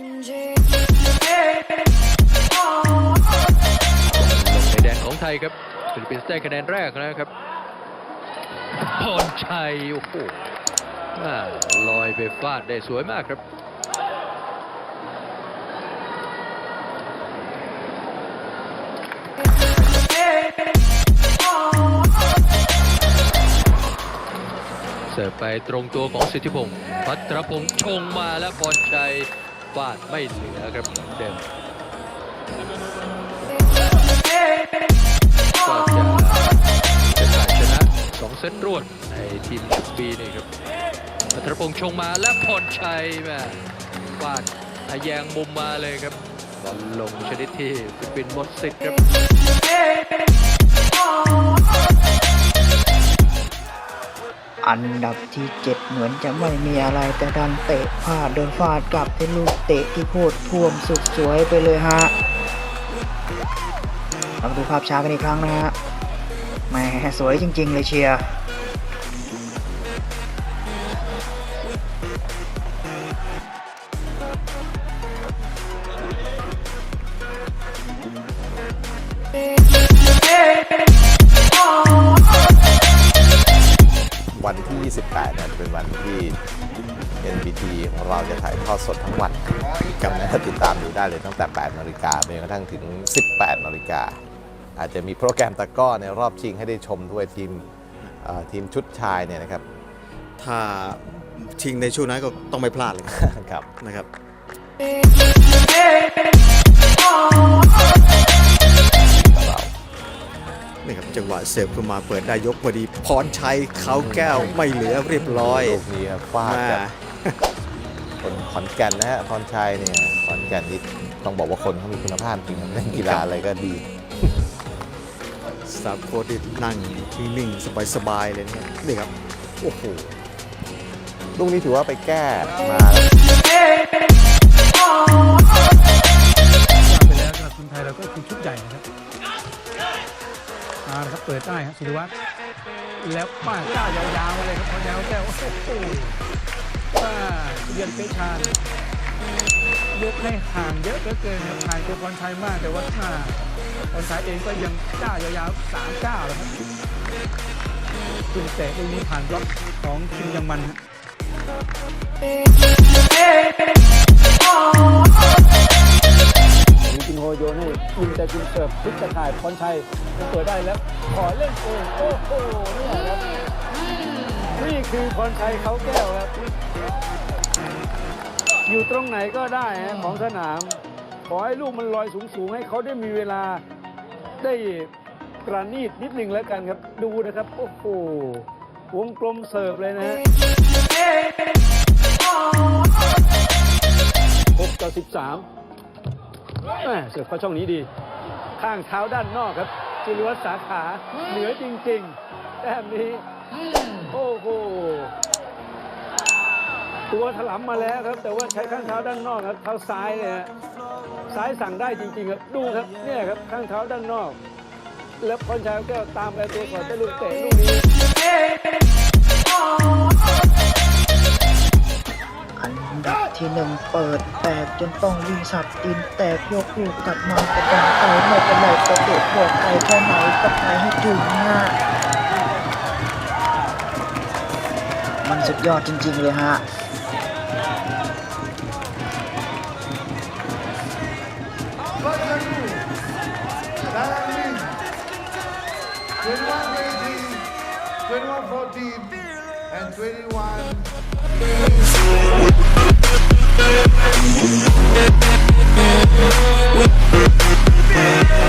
ในแดนของไทยครับฟิลิปปินส์ได้คะแนนแรกนะครับพรชัย โอ้โหอ่ลอยไปฟาดได้สวยมากครับเสิร์ฟไปตรงตัวของสิทธิพงศ์พัทรพงศ์ชงมาแล้วพรชัย ฟาดไม่เหลือครับเหมือนเดิมก็จะเป็นฝ่ายชนะสองเซตรวดในทีมชุดปีนี่ครับพัทรพงศ์ชงมาและพรชัยแม่ฟาดทะแยงมุมมาเลยครับบอลลงชนิดที่ฟิลิปปินส์หมดสิทธิ์ครับ อันดับที่ 7 เหมือนจะไม่มีอะไรแต่ดันเตะพลาดโดนฟาดกลับเป็นลูกเตะที่โคตรท่วมสุดสวยไปเลยฮะเราดูภาพช้ากันอีกครั้งนะฮะแหมสวยจริง ๆ เลยเชียร์ ที่28เนี่ยเป็นวันที่ NBT ของเราจะถ่ายทอดสดทั้งวันกับนะติดตามดูได้เลยตั้งแต่ 8นาฬิกาไปจนกระทั่งถึง 18นาฬิกาอาจจะมีโปรแกรมตะกร้อในรอบชิงให้ได้ชมด้วยทีมเอ่อทีมชุดชายเนี่ยนะครับ ถ้าชิงในช่วงนั้นก็ต้องไม่พลาดเลยครับนะครับกับ วะเสิร์ฟขึ้นมาเปิดได้ยกพอดีพรชัยเขาแก้วไม่เหลือเรียบร้อยลูกนี้ฟาดมากับคนขอนแก่นนะฮะพรชัยเนี่ยขอนแก่นนี่ต้องบอกว่าคนเขามีคุณภาพจริงนะเล่นกีฬาอะไรก็ดีสตาร์โค้ดนี่นั่งนิ่งๆสบายๆเลยนะครับนี่ครับ โอ้โหลูกนี้ถือว่าไปแก้มาไปแล้วสำหรับคนไทยเราก็คือชุดใหญ่นะครับ เอาละครับเปิดได้ครับศิริวัตรแล้วป้าก้าวยาวๆมาเลยครับพอยาวแก้วโอ้โหป้าเรียนเปชานยกให้ห่างเยอะเหลือเกินครับห่างตัวพรชัยมากแต่ว่าถ้าพรชัยเองก็ยังก้าวยาวๆสามก้าวแล้วครับจุงเตะลูกนี้ผ่านบล็อกของคิมยังมันฮะ ยิงแต่จินเสิร์ฟพลิกตะข่ายพรชัยเปิดได้แล้วขอเล่นเองโอ้โหนี่ยครับนี่คือพรชัยเขาแก้วครับ อยู่ตรงไหนก็ได้ของสนาม ขอให้ลูกมันลอยสูงๆให้เขาได้มีเวลาได้ประณีตนิดหนึ่งแล้วกันครับ ดูนะครับ โอ้โหวงกลมเสิร์ฟเลยนะฮะหกต่อสิบสามแม่เสือเข้าช่องนี้ดี ข้างเท้าด้านนอกครับจิรวัตรสาขาเหนือจริง ๆ แต้มนี้ โอ้โหตัวถลำมาแล้วครับ แต่ว่าใช้ข้างเท้าด้านนอกครับเท้าซ้ายเนี่ยฮะซ้ายสั่งได้จริงๆครับดูครับเนี่ยครับข้างเท้าด้านนอก แล้วพรชัยก็ตามไปตัวก่อนจะลูกเตะลูกนี้อัน ดับที่หนึ่งเปิดแตกจนต้องวิ่งสับดินแตกยกลูกกลับมากระดังไปไม่เป็นไรประตูบอกใครแค่ไหนก็ไปให้ถึงฮะมันสุดยอดจริง ๆ เลยฮะ21 14 and 21 Yeah.